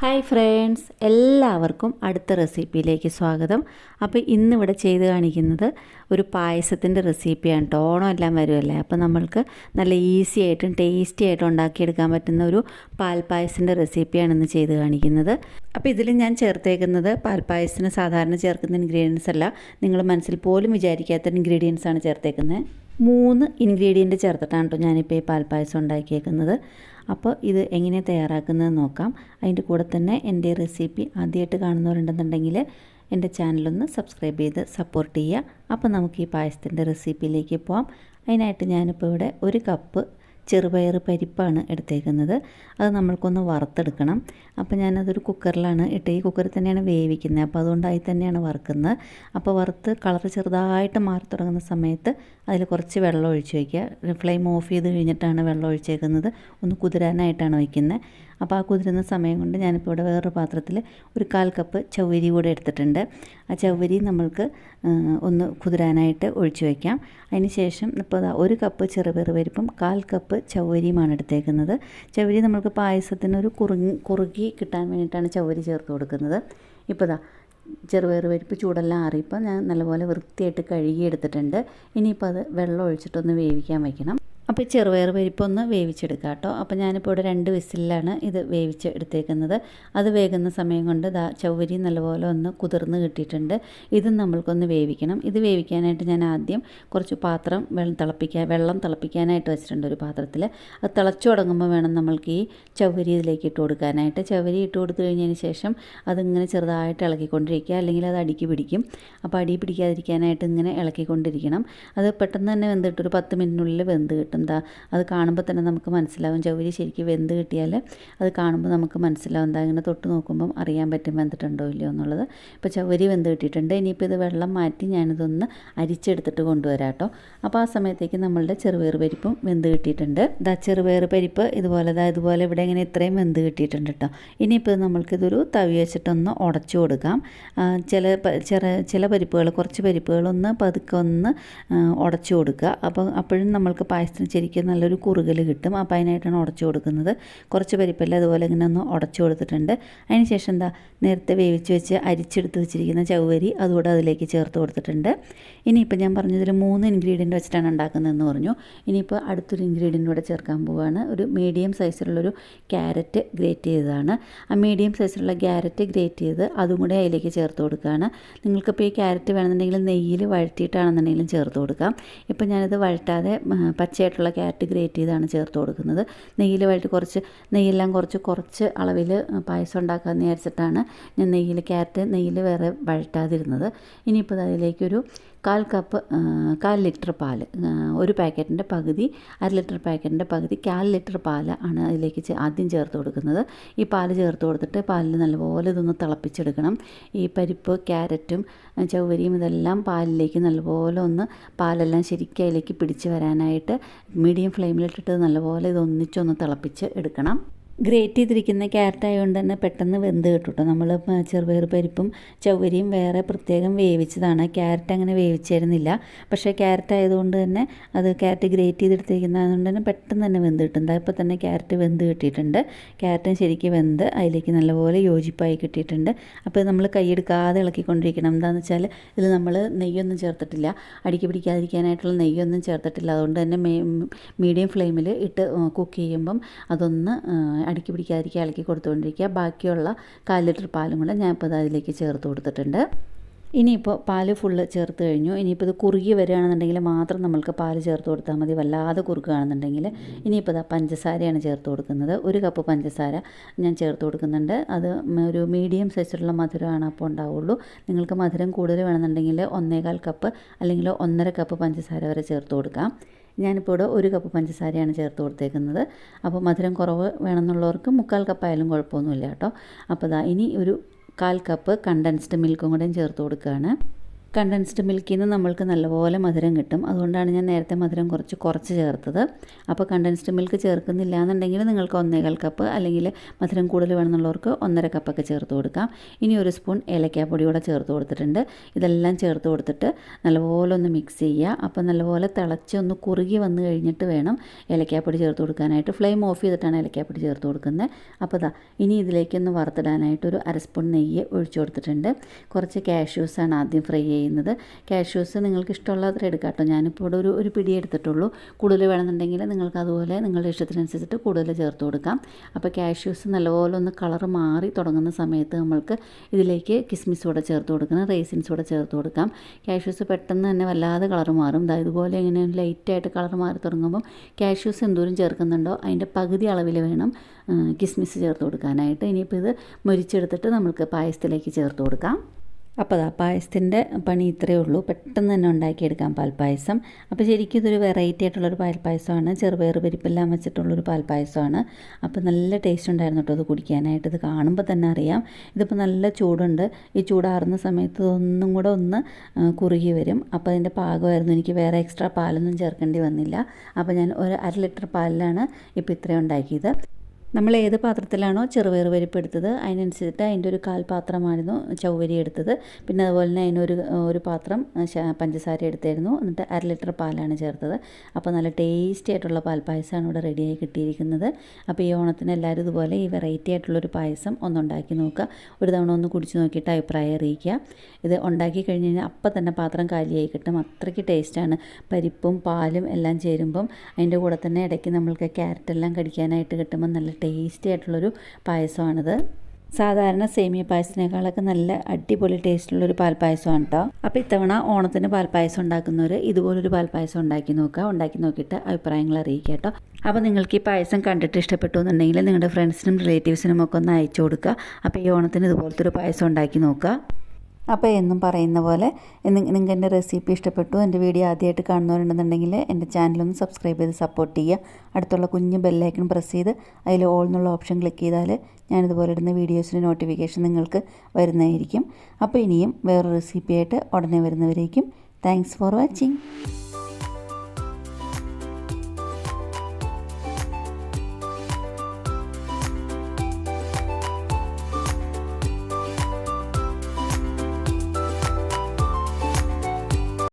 Hi friends എല്ലാവർക്കും അടുത്ത റെസിപ്പിയിലേക്ക് സ്വാഗതം. അപ്പോൾ ഇന്നിവിടെ ചെയ്ത് കാണിക്കുന്നത് ഒരു പായസത്തിന്റെ റെസിപ്പിയാണ് കേട്ടോ എല്ലാം വരുമല്ലേ അപ്പോൾ നമ്മൾക്ക് നല്ല ഈസി ആയിട്ടും ടേസ്റ്റി ആയിട്ടും ഉണ്ടാക്കിയെടുക്കാൻ പറ്റുന്ന ഒരു പാൽപ്പായസിന്റെ റെസിപ്പിയാണ് ഇന്ന് ചെയ്ത് കാണിക്കുന്നത്. അപ്പോൾ ഇതിൽ ഞാൻ ചേർത്തേക്കുന്നത് പാൽപ്പായസത്തിന് സാധാരണ ചേർക്കുന്ന ഇൻഗ്രീഡിയൻസ് അല്ല. നിങ്ങൾ മനസ്സിൽ പോലും വിചാരിക്കാത്ത ഇൻഗ്രീഡിയൻസ് ആണ് ചേർത്തേക്കുന്നത്. മൂന്ന് ഇൻഗ്രീഡിയന്റ് ചേർത്തിട്ടാണ് കേട്ടോ ഞാനിപ്പോൾ ഈ പാൽപ്പായസം ഉണ്ടാക്കിയേക്കുന്നത്. അപ്പോൾ ഇത് എങ്ങനെ തയ്യാറാക്കുന്നത് നോക്കാം. അതിന്റെ കൂടെ തന്നെ എന്റെ റെസിപ്പി ആദ്യമായിട്ട് കാണുന്നവരുണ്ടെന്നുണ്ടെങ്കിൽ എന്റെ ചാനലൊന്ന് സബ്സ്ക്രൈബ് ചെയ്ത് സപ്പോർട്ട് ചെയ്യുക. അപ്പോൾ നമുക്ക് ഈ പായസത്തിന്റെ റെസിപ്പിയിലേക്ക് പോവാം. അതിനായിട്ട് ഞാനിപ്പോൾ ഇവിടെ ഒരു കപ്പ് ചെറുപയർ പരിപ്പാണ് എടുത്തേക്കുന്നത്. അത് നമ്മൾക്കൊന്ന് വറുത്തെടുക്കണം. അപ്പോൾ ഞാനതൊരു കുക്കറിലാണ് ഇട്ട് ഈ കുക്കറിൽ തന്നെയാണ് വേവിക്കുന്നത്. അപ്പോൾ അതുകൊണ്ട് അതിൽ തന്നെയാണ് വറുക്കുന്നത്. അപ്പോൾ വറുത്ത് കളർ ചെറുതായിട്ട് മാറി തുടങ്ങുന്ന സമയത്ത് അതിൽ കുറച്ച് വെള്ളം ഒഴിച്ച് വയ്ക്കുക. ഫ്ലെയിം ഓഫ് ചെയ്ത് കഴിഞ്ഞിട്ടാണ് വെള്ളം ഒഴിച്ചേക്കുന്നത്. ഒന്ന് കുതിരാനായിട്ടാണ് വയ്ക്കുന്നത് അപ്പോൾ ആ കുതിരുന്ന സമയം കൊണ്ട് ഞാനിപ്പോൾ ഇവിടെ വേറൊരു പാത്രത്തിൽ ഒരു കാൽ കപ്പ് ചവ്വരി കൂടെ എടുത്തിട്ടുണ്ട്. ആ ചവ്വരി നമ്മൾക്ക് ഒന്ന് കുതിരാനായിട്ട് ഒഴിച്ചു വയ്ക്കാം. അതിന് ശേഷം ഇപ്പോൾ ഒരു കപ്പ് ചെറുപയർ പരിപ്പും കാൽ കപ്പ് ചവ്വരിയുമാണ് എടുത്തേക്കുന്നത്. ചവ്വരി നമ്മൾക്ക് പായസത്തിനൊരു കുറുങ്ങി കുറുകി കിട്ടാൻ വേണ്ടിയിട്ടാണ് ചവ്വരി ചേർത്ത് കൊടുക്കുന്നത്. ഇപ്പോൾ ചെറുപയർ പരിപ്പ് ചൂടെല്ലാം ആറിയപ്പോൾ ഞാൻ നല്ലപോലെ വൃത്തിയായിട്ട് കഴുകി എടുത്തിട്ടുണ്ട് ഇനിയിപ്പോൾ അത് വെള്ളം ഒഴിച്ചിട്ടൊന്ന് വേവിക്കാൻ വയ്ക്കണം. അപ്പോൾ ഈ ചെറുപയർ പരിപ്പൊന്ന് വേവിച്ചെടുക്കാം കേട്ടോ. അപ്പോൾ ഞാനിപ്പോൾ ഇവിടെ രണ്ട് വിസിലാണ് ഇത് വേവിച്ച് എടുത്തേക്കുന്നത്. അത് വേകുന്ന സമയം കൊണ്ട് ദാ ചൗവരി നല്ലപോലെ ഒന്ന് കുതിർന്ന് കിട്ടിയിട്ടുണ്ട്. ഇതും നമ്മൾക്കൊന്ന് വേവിക്കണം. ഇത് വേവിക്കാനായിട്ട് ഞാൻ ആദ്യം കുറച്ച് പാത്രം വെള്ളം തിളപ്പിക്കാൻ വെള്ളം തിളപ്പിക്കാനായിട്ട് വെച്ചിട്ടുണ്ട് ഒരു പാത്രത്തിൽ അത് തിളച്ചു തുടങ്ങുമ്പോൾ വേണം നമ്മൾക്ക് ഈ ചൗവരി ഇതിലേക്ക് ഇട്ട് കൊടുക്കാനായിട്ട്. ചൗവരി ഇട്ട് കൊടുത്തു കഴിഞ്ഞതിന് ശേഷം അതിങ്ങനെ ചെറുതായിട്ട് ഇളക്കിക്കൊണ്ടിരിക്കുക. അല്ലെങ്കിൽ അത് അടിക്ക് പിടിക്കും. അപ്പോൾ അടി പിടിക്കാതിരിക്കാനായിട്ട് ഇങ്ങനെ ഇളക്കിക്കൊണ്ടിരിക്കണം. അത് പെട്ടെന്ന് തന്നെ വെന്തിട്ട് ഒരു പത്ത് മിനിറ്റിനുള്ളിൽ വെന്ത് കിട്ടും. എന്താ അത് കാണുമ്പോൾ തന്നെ നമുക്ക് മനസ്സിലാവും. ചൗരി ശരിക്കും വെന്ത് കിട്ടിയാൽ അത് കാണുമ്പോൾ നമുക്ക് മനസ്സിലാവും. എന്താ ഇങ്ങനെ തൊട്ട് നോക്കുമ്പം അറിയാൻ പറ്റും വെന്തിട്ടുണ്ടോ ഇല്ലയോ എന്നുള്ളത്. ഇപ്പോൾ ചൗരി വെന്ത് കിട്ടിയിട്ടുണ്ട്. ഇനിയിപ്പോൾ ഇത് വെള്ളം മാറ്റി ഞാനിതൊന്ന് അരിച്ചെടുത്തിട്ട് കൊണ്ടുവരാം കേട്ടോ. അപ്പോൾ ആ സമയത്തേക്ക് നമ്മളുടെ ചെറുപയർ പരിപ്പും വെന്ത് കിട്ടിയിട്ടുണ്ട്. ഇതാ ചെറുപയർ പരിപ്പ് ഇതുപോലെ ഇതാ ഇതുപോലെ ഇവിടെ ഇങ്ങനെ ഇത്രയും വെന്ത് കിട്ടിയിട്ടുണ്ട് കേട്ടോ. ഇനിയിപ്പോൾ നമ്മൾക്കിതൊരു തവി വെച്ചിട്ടൊന്ന് ഉടച്ചു കൊടുക്കാം. ചില ചെറ ചില പരിപ്പുകൾ കുറച്ച് പരിപ്പുകളൊന്ന് പതുക്കെ ഒന്ന് ഉടച്ചു കൊടുക്കുക. അപ്പോൾ അപ്പോഴും നമ്മൾക്ക് പായസത്തിന് ശരിക്കും നല്ലൊരു കുറുകൽ കിട്ടും. അപ്പോൾ അതിനായിട്ടാണ് ഉടച്ചു കൊടുക്കുന്നത്. കുറച്ച് പരിപ്പല്ല അതുപോലെ ഇങ്ങനെ ഒന്ന് ഉടച്ചു കൊടുത്തിട്ടുണ്ട്. അതിന് ശേഷം എന്താ നേരത്തെ വേവിച്ച് വെച്ച് അരിച്ചെടുത്ത് വെച്ചിരിക്കുന്ന ചവ്വരി അതുകൂടെ അതിലേക്ക് ചേർത്ത് കൊടുത്തിട്ടുണ്ട്. ഇനിയിപ്പോൾ ഞാൻ പറഞ്ഞതിൽ മൂന്ന് ഇൻഗ്രീഡിയന്റ് വെച്ചിട്ടാണ് ഉണ്ടാക്കുന്നതെന്ന് പറഞ്ഞു. ഇനിയിപ്പോൾ അടുത്തൊരു ഇൻഗ്രീഡിയന്റ് കൂടെ ചേർക്കാൻ പോവുകയാണ് ഒരു മീഡിയം സൈസിലുള്ളൊരു ക്യാരറ്റ് ഗ്രേറ്റ് ചെയ്തതാണ്. ആ മീഡിയം സൈസിലുള്ള ക്യാരറ്റ് ഗ്രേറ്റ് ചെയ്ത് അതും കൂടെ അതിലേക്ക് ചേർത്ത് കൊടുക്കുകയാണ്. നിങ്ങൾക്കിപ്പോൾ ഈ ക്യാരറ്റ് വേണമെന്നുണ്ടെങ്കിൽ നെയ്യിൽ വഴറ്റിയിട്ടാണെന്നുണ്ടെങ്കിലും ചേർത്ത് കൊടുക്കാം. ഇപ്പോൾ ഞാനിത് വഴറ്റാതെ പച്ചയായിട്ടുള്ള ക്യാരറ്റ് ഗ്രേറ്റ് ചെയ്താണ് ചേർത്ത് കൊടുക്കുന്നത്. നെയ്യിലുമായിട്ട് കുറച്ച് നെയ്യെല്ലാം കുറച്ച് കുറച്ച് അളവിൽ പായസം ഉണ്ടാക്കാമെന്ന് വിചാരിച്ചിട്ടാണ് ഞാൻ നെയ്യിൽ ക്യാരറ്റ് നെയ്യിൽ വേറെ വഴറ്റാതിരുന്നത്. ഇനിയിപ്പോൾ അതിലേക്കൊരു കാൽ കപ്പ് കാൽ ലിറ്റർ പാൽ ഒരു പാക്കറ്റിന്റെ പകുതി അര ലിറ്റർ പാക്കറ്റിന്റെ പകുതി കാൽ ലിറ്റർ പാൽ ആണ് അതിലേക്ക് ആദ്യം ചേർത്ത് കൊടുക്കുന്നത്. ഈ പാൽ ചേർത്ത് കൊടുത്തിട്ട് പാലിൽ നല്ലപോലെ ഇതൊന്ന് തിളപ്പിച്ചെടുക്കണം. ഈ പരിപ്പ് ക്യാരറ്റും ചൗവരിയും ഇതെല്ലാം പാലിലേക്ക് നല്ലപോലെ ഒന്ന് പാലെല്ലാം ശരിക്കും അതിലേക്ക് പിടിച്ച് വരാനായിട്ട് മീഡിയം ഫ്ലെയിമിലിട്ടിട്ട് നല്ലപോലെ ഇതൊന്നിച്ചൊന്ന് തിളപ്പിച്ച് എടുക്കണം. ഗ്രേറ്റ് ചെയ്തിരിക്കുന്ന ക്യാരറ്റ് ആയതുകൊണ്ട് തന്നെ പെട്ടെന്ന് വെന്ത് കിട്ടും കേട്ടോ നമ്മൾ ചെറുപയർ പരിപ്പും ചവരിയും വേറെ പ്രത്യേകം വേവിച്ചതാണ്. ക്യാരറ്റ് അങ്ങനെ വേവിച്ചിരുന്നില്ല. പക്ഷേ ക്യാരറ്റ് ആയതുകൊണ്ട് തന്നെ അത് ക്യാരറ്റ് ഗ്രേറ്റ് ചെയ്തെടുത്തിരിക്കുന്നതുകൊണ്ട് തന്നെ പെട്ടെന്ന് തന്നെ വെന്ത് കിട്ടും ഇപ്പോൾ തന്നെ ക്യാരറ്റ് വെന്ത് കിട്ടിയിട്ടുണ്ട്. ക്യാരറ്റും ശരിക്കും വെന്ത് അതിലേക്ക് നല്ലപോലെ യോജിപ്പായി കിട്ടിയിട്ടുണ്ട്. അപ്പോൾ നമ്മൾ കൈയെടുക്കാതെ ഇളക്കിക്കൊണ്ടിരിക്കണം. എന്താണെന്ന് വെച്ചാൽ ഇതിൽ നമ്മൾ നെയ്യൊന്നും ചേർത്തിട്ടില്ല. അടിക്ക് പിടിക്കാതിരിക്കാനായിട്ടുള്ള നെയ്യൊന്നും ചേർത്തിട്ടില്ല. അതുകൊണ്ട് തന്നെ മീഡിയം ഫ്ലെയിമിൽ ഇട്ട് കുക്ക് ചെയ്യുമ്പം അതൊന്ന് അടുക്കി പിടിക്കാതിരിക്കുക ഇളക്കി കൊടുത്തുകൊണ്ടിരിക്കുക. ബാക്കിയുള്ള കാൽ ലിറ്റർ പാലും കൂടെ ഞാൻ ഇപ്പോൾ അതിലേക്ക് ചേർത്ത് കൊടുത്തിട്ടുണ്ട്. ഇനിയിപ്പോൾ പാൽ ഫുള്ള് ചേർത്ത് കഴിഞ്ഞു. ഇനിയിപ്പോൾ ഇത് കുറുകി വരികയാണെന്നുണ്ടെങ്കിൽ മാത്രം നമ്മൾക്ക് പാൽ ചേർത്ത് കൊടുത്താൽ മതി. വല്ലാതെ കുറുക്കുകയാണെന്നുണ്ടെങ്കിൽ ഇനിയിപ്പോൾ ഇതാ പഞ്ചസാരയാണ് ചേർത്ത് കൊടുക്കുന്നത്. ഒരു കപ്പ് പഞ്ചസാര ഞാൻ ചേർത്ത് കൊടുക്കുന്നുണ്ട്. അത് ഒരു മീഡിയം സൈസിലുള്ള മധുരമാണ് അപ്പോൾ ഉണ്ടാവുള്ളൂ. നിങ്ങൾക്ക് മധുരം കൂടുതൽ വേണമെന്നുണ്ടെങ്കിൽ ഒന്നേകാൽ കപ്പ് അല്ലെങ്കിൽ ഒന്നര കപ്പ് പഞ്ചസാര വരെ ചേർത്ത് കൊടുക്കാം. ഞാനിപ്പോൾ ഇവിടെ ഒരു കപ്പ് പഞ്ചസാരയാണ് ചേർത്ത് കൊടുത്തേക്കുന്നത്. അപ്പോൾ മധുരം കുറവ് വേണമെന്നുള്ളവർക്ക് മുക്കാൽ കപ്പായാലും കുഴപ്പമൊന്നുമില്ല കേട്ടോ. അപ്പോൾ ഇതാ ഇനി ഒരു കാൽ കപ്പ് കണ്ടൻസ്ഡ് മിൽക്കും കൂടെയും ചേർത്ത് കൊടുക്കുകയാണ്. കണ്ടൻസ്ഡ് മിൽക്കിൽ നിന്ന് നമ്മൾക്ക് നല്ലപോലെ മധുരം കിട്ടും. അതുകൊണ്ടാണ് ഞാൻ നേരത്തെ മധുരം കുറച്ച് കുറച്ച് ചേർത്തത്. അപ്പോൾ കണ്ടൻസ്ഡ് മിൽക്ക് ചേർക്കുന്നില്ല എന്നുണ്ടെങ്കിൽ നിങ്ങൾക്ക് ഒന്നേകാൽ കപ്പ് അല്ലെങ്കിൽ മധുരം കൂടുതൽ വേണമെന്നുള്ളവർക്ക് ഒന്നര കപ്പൊക്കെ ചേർത്ത് കൊടുക്കാം. ഇനി ഒരു സ്പൂൺ ഏലക്കാപ്പൊടി കൂടെ ചേർത്ത് കൊടുത്തിട്ടുണ്ട്. ഇതെല്ലാം ചേർത്ത് കൊടുത്തിട്ട് നല്ലപോലെ ഒന്ന് മിക്സ് ചെയ്യുക. അപ്പോൾ നല്ലപോലെ തിളച്ച് ഒന്ന് കുറുകി വന്നു കഴിഞ്ഞിട്ട് വേണം ഏലക്കാപ്പൊടി ചേർത്ത് കൊടുക്കാനായിട്ട്. ഫ്ലെയിം ഓഫ് ചെയ്തിട്ടാണ് ഏലക്കാപ്പൊടി ചേർത്ത് കൊടുക്കുന്നത്. അപ്പോൾ ദാ ഇനി ഇതിലേക്കൊന്ന് വറുത്തിടാനായിട്ട് ഒരു അര സ്പൂൺ നെയ്യ് ഒഴിച്ചു കൊടുത്തിട്ടുണ്ട്. കുറച്ച് കാഷ്യൂസാണ് ആദ്യം ഫ്രൈ ചെയ്യുന്നത്. കാഷ്യൂസ് നിങ്ങൾക്ക് ഇഷ്ടമുള്ളത്ര എടുക്കാം കേട്ടോ. ഞാനിപ്പോൾ ഇവിടെ ഒരു ഒരു പിടി എടുത്തിട്ടുള്ളൂ. കൂടുതൽ വേണമെന്നുണ്ടെങ്കിൽ നിങ്ങൾക്ക് അതുപോലെ നിങ്ങളുടെ ഇഷ്ടത്തിനനുസരിച്ചിട്ട് കൂടുതൽ ചേർത്ത് കൊടുക്കാം. അപ്പോൾ കാഷ്യൂസ് നല്ലപോലെ ഒന്ന് കളർ മാറി തുടങ്ങുന്ന സമയത്ത് നമ്മൾക്ക് ഇതിലേക്ക് കിസ്മിസ് കൂടെ ചേർത്ത് കൊടുക്കണം. റേസിൻസ് കൂടെ ചേർത്ത് കൊടുക്കാം. കാഷ്യൂസ് പെട്ടെന്ന് തന്നെ വല്ലാതെ കളർ മാറും. ദാ ഇതുപോലെ ഇങ്ങനെ ലൈറ്റായിട്ട് കളർ മാറി തുടങ്ങുമ്പം കാഷ്യൂസ് എന്തോരം ചേർക്കുന്നുണ്ടോ അതിന്റെ പകുതി അളവിൽ വേണം കിസ്മിസ് ചേർത്ത് കൊടുക്കാനായിട്ട്. ഇനിയിപ്പോൾ ഇത് മുരിച്ചെടുത്തിട്ട് നമുക്ക് പായസത്തിലേക്ക് ചേർത്ത് കൊടുക്കാം. അപ്പോൾ അതാ പായസത്തിന്റെ പണി ഇത്രയേ ഉള്ളൂ. പെട്ടെന്ന് തന്നെ ഉണ്ടാക്കിയെടുക്കാം പാൽപ്പായസം. അപ്പോൾ ശരിക്കും ഇതൊരു വെറൈറ്റി ആയിട്ടുള്ളൊരു പാൽപ്പായസമാണ്. ചെറുപയർ പരിപ്പെല്ലാം വെച്ചിട്ടുള്ളൊരു പാൽപ്പായസമാണ്. അപ്പോൾ നല്ല ടേസ്റ്റ് ഉണ്ടായിരുന്നു കേട്ടോ അത് കുടിക്കാനായിട്ട്. ഇത് കാണുമ്പോൾ തന്നെ അറിയാം. ഇതിപ്പോൾ നല്ല ചൂടുണ്ട്. ഈ ചൂടാറുന്ന സമയത്ത് ഒന്നും കൂടെ ഒന്ന് കുറുകി വരും. അപ്പോൾ അതിന്റെ പാകമായിരുന്നു. എനിക്ക് വേറെ എക്സ്ട്രാ പാലൊന്നും ചേർക്കേണ്ടി വന്നില്ല. അപ്പോൾ ഞാൻ ഒരു അര ലിറ്റർ പാലിലാണ് ഇപ്പോൾ ഇത്രയും ഉണ്ടാക്കിയത്. നമ്മൾ ഏത് പാത്രത്തിലാണോ ചെറുപയർ പരിപ്പ് എടുത്തത് അതിനനുസരിച്ചിട്ട് അതിന്റെ ഒരു കാൽപാത്രമായിരുന്നു ചൗവരി എടുത്തത്. പിന്നെ അതുപോലെ തന്നെ അതിനൊരു ഒരു പാത്രം പഞ്ചസാര എടുത്തായിരുന്നു. എന്നിട്ട് അര ലിറ്റർ പാലാണ് ചേർത്തത്. അപ്പോൾ നല്ല ടേസ്റ്റി ആയിട്ടുള്ള പാൽപ്പായസമാണ് ഇവിടെ റെഡിയായി കിട്ടിയിരിക്കുന്നത്. അപ്പോൾ ഈ ഓണത്തിന് എല്ലാവരും ഇതുപോലെ ഈ വെറൈറ്റി ആയിട്ടുള്ളൊരു പായസം ഒന്നുണ്ടാക്കി നോക്കുക. ഒരു തവണ ഒന്ന് കുടിച്ച് നോക്കിയിട്ട് അഭിപ്രായം അറിയിക്കുക. ഇത് ഉണ്ടാക്കി കഴിഞ്ഞ് കഴിഞ്ഞാൽ അപ്പം തന്നെ പാത്രം കാലിയായി കിട്ടും. അത്രയ്ക്ക് ടേസ്റ്റാണ്. പരിപ്പും പാലും എല്ലാം ചേരുമ്പം അതിന്റെ കൂടെ തന്നെ ഇടയ്ക്ക് നമ്മൾക്ക് ക്യാരറ്റ് എല്ലാം കടിക്കാനായിട്ട് കിട്ടുമ്പോൾ നല്ല ടേസ്റ്റി ആയിട്ടുള്ളൊരു പായസമാണിത്. സാധാരണ സേമിയ പായസത്തിനേക്കാളൊക്കെ നല്ല അടിപൊളി ടേസ്റ്റുള്ളൊരു പാൽപ്പായസമാണ് കേട്ടോ അപ്പോൾ ഇത്തവണ ഓണത്തിന് പാൽപ്പായസം ഉണ്ടാക്കുന്നവർ ഇതുപോലൊരു പാൽപ്പായസം ഉണ്ടാക്കി നോക്കുക. ഉണ്ടാക്കി നോക്കിയിട്ട് അഭിപ്രായങ്ങൾ അറിയിക്കുക കേട്ടോ അപ്പോൾ നിങ്ങൾക്ക് ഈ പായസം കണ്ടിട്ട് ഇഷ്ടപ്പെട്ടു എന്നുണ്ടെങ്കിൽ നിങ്ങളുടെ ഫ്രണ്ട്സിനും റിലേറ്റീവ്സിനും ഒക്കെ ഒന്ന് അയച്ചു കൊടുക്കുക. അപ്പോൾ ഈ ഓണത്തിന് ഇതുപോലത്തെ ഒരു പായസം ഉണ്ടാക്കി നോക്കുക. അപ്പോൾ എന്നും പറയുന്ന പോലെ നിങ്ങൾക്ക് എന്റെ റെസിപ്പി ഇഷ്ടപ്പെട്ടു എന്റെ വീഡിയോ ആദ്യമായിട്ട് കാണുന്നവരുണ്ടെന്നുണ്ടെങ്കിൽ എന്റെ ചാനലൊന്ന് സബ്സ്ക്രൈബ് ചെയ്ത് സപ്പോർട്ട് ചെയ്യുക. അടുത്തുള്ള കുഞ്ഞ് ബെല്ലൈക്കൺ പ്രസ് ചെയ്ത് അതിൽ ഓൾ എന്നുള്ള ഓപ്ഷൻ ക്ലിക്ക് ചെയ്താൽ ഞാനിതുപോലെ ഇടുന്ന വീഡിയോസിന്റെ നോട്ടിഫിക്കേഷൻ നിങ്ങൾക്ക് വരുന്നതായിരിക്കും. അപ്പോൾ ഇനിയും വേറൊരു റെസിപ്പിയായിട്ട് ഉടനെ വരുന്നവരേക്കും. Thanks for watching